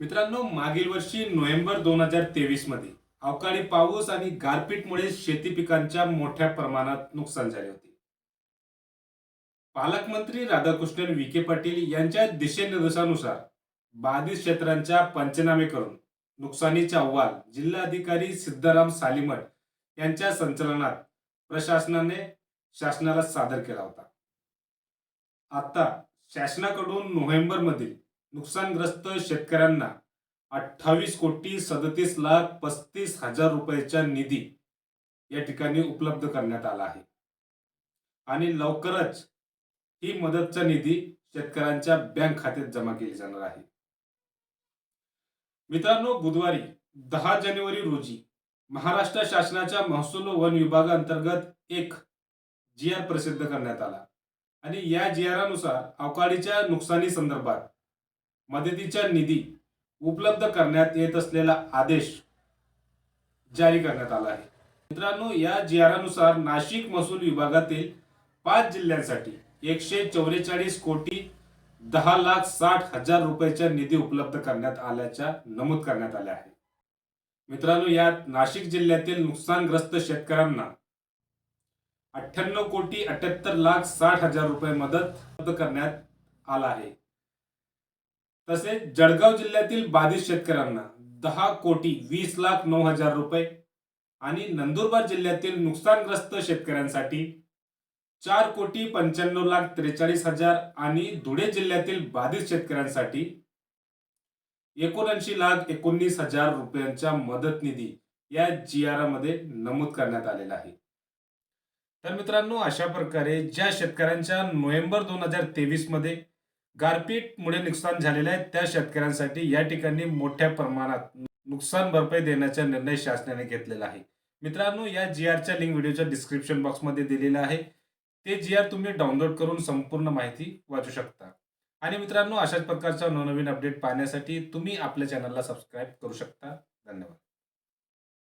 मित्रांनो मागील वर्षी नोव्हेंबर दोन हजार तेवीसमध्ये अवकाळी पाऊस आणि गारपीटमुळे शेती पिकांच्या मोठ्या प्रमाणात नुकसान झाले होते. पालकमंत्री राधाकृष्णन विखे पाटील यांच्या दिशानिर्देशानुसार बाधित क्षेत्रांच्या पंचनामे करून नुकसानीचा अहवाल जिल्हाधिकारी सिद्धाराम सालीमठ यांच्या संचलनात प्रशासनाने शासनाला सादर केला होता. आता शासनाकडून नोव्हेंबर मधील नुकसानग्रस्त शेतकऱ्यांना अठ्ठावीस कोटी सदतीस लाख पस्तीस हजार रुपयाचा निधी या ठिकाणी उपलब्ध करण्यात आला आहे. आणि लवकरच ही मदतचा निधी शेतकऱ्यांच्या बँक खात्यात जमा केली जाणार आहे. मित्रांनो बुधवारी दहा जानेवारी रोजी महाराष्ट्र शासनाच्या महसूल वन विभागाअंतर्गत एक जी आर प्रसिद्ध करण्यात आला. आणि या जी आरानुसार अवकाळीच्या नुकसानी संदर्भात मदतीचा निधी उपलब्ध करण्यात येत असलेला आदेश जारी करण्यात आला आहे. मित्रांनो या जी आरानुसार नाशिक महसूल विभागातील पाच जिल्ह्यांसाठी एकशे चौवेचाळीस कोटी दहा लाख साठ हजार रुपयाचा निधी उपलब्ध करण्यात आल्याच्या नमूद करण्यात आले आहे मित्रांनो यात नाशिक जिल्ह्यातील नुकसानग्रस्त शेतकऱ्यांना अठ्ठ्याण्णव कोटी अठ्याहत्तर लाख साठ हजार रुपये मदत उपलब्ध करण्यात आला आहे. तसेच जळगाव जिल्ह्यातील बाधित शेतकऱ्यांना दहा कोटी वीस लाख नऊ हजार रुपये आणि नंदुरबार जिल्ह्यातील नुकसानग्रस्त शेतकऱ्यांसाठी चार कोटी पंच्याण्णव लाख त्रेचाळीस हजार आणि धुळे जिल्ह्यातील बाधित शेतकऱ्यांसाठी एकोणऐंशी लाख एकोणीस हजार रुपयांच्या मदत निधी या जी आरमध्ये नमूद करण्यात आलेला आहे. तर मित्रांनो अशा प्रकारे ज्या शेतकऱ्यांच्या नोव्हेंबर दोन हजार तेवीसमध्ये गारपीटमुळे नुकसान झालेले आहे. त्या शेतकऱ्यांसाठी या ठिकाणी मोठ्या प्रमाणात नुकसान भरपाई देण्याचा निर्णय शासनाने घेतलेला आहे. मित्रांनो या जी आरच्या लिंक व्हिडिओच्या डिस्क्रिप्शन बॉक्समध्ये दिलेलं आहे. ते जी आर तुम्ही डाउनलोड करून संपूर्ण माहिती वाचू शकता. आणि मित्रांनो अशाच प्रकारचा नवनवीन अपडेट पाहण्यासाठी तुम्ही आपल्या चॅनलला सबस्क्राईब करू शकता. धन्यवाद.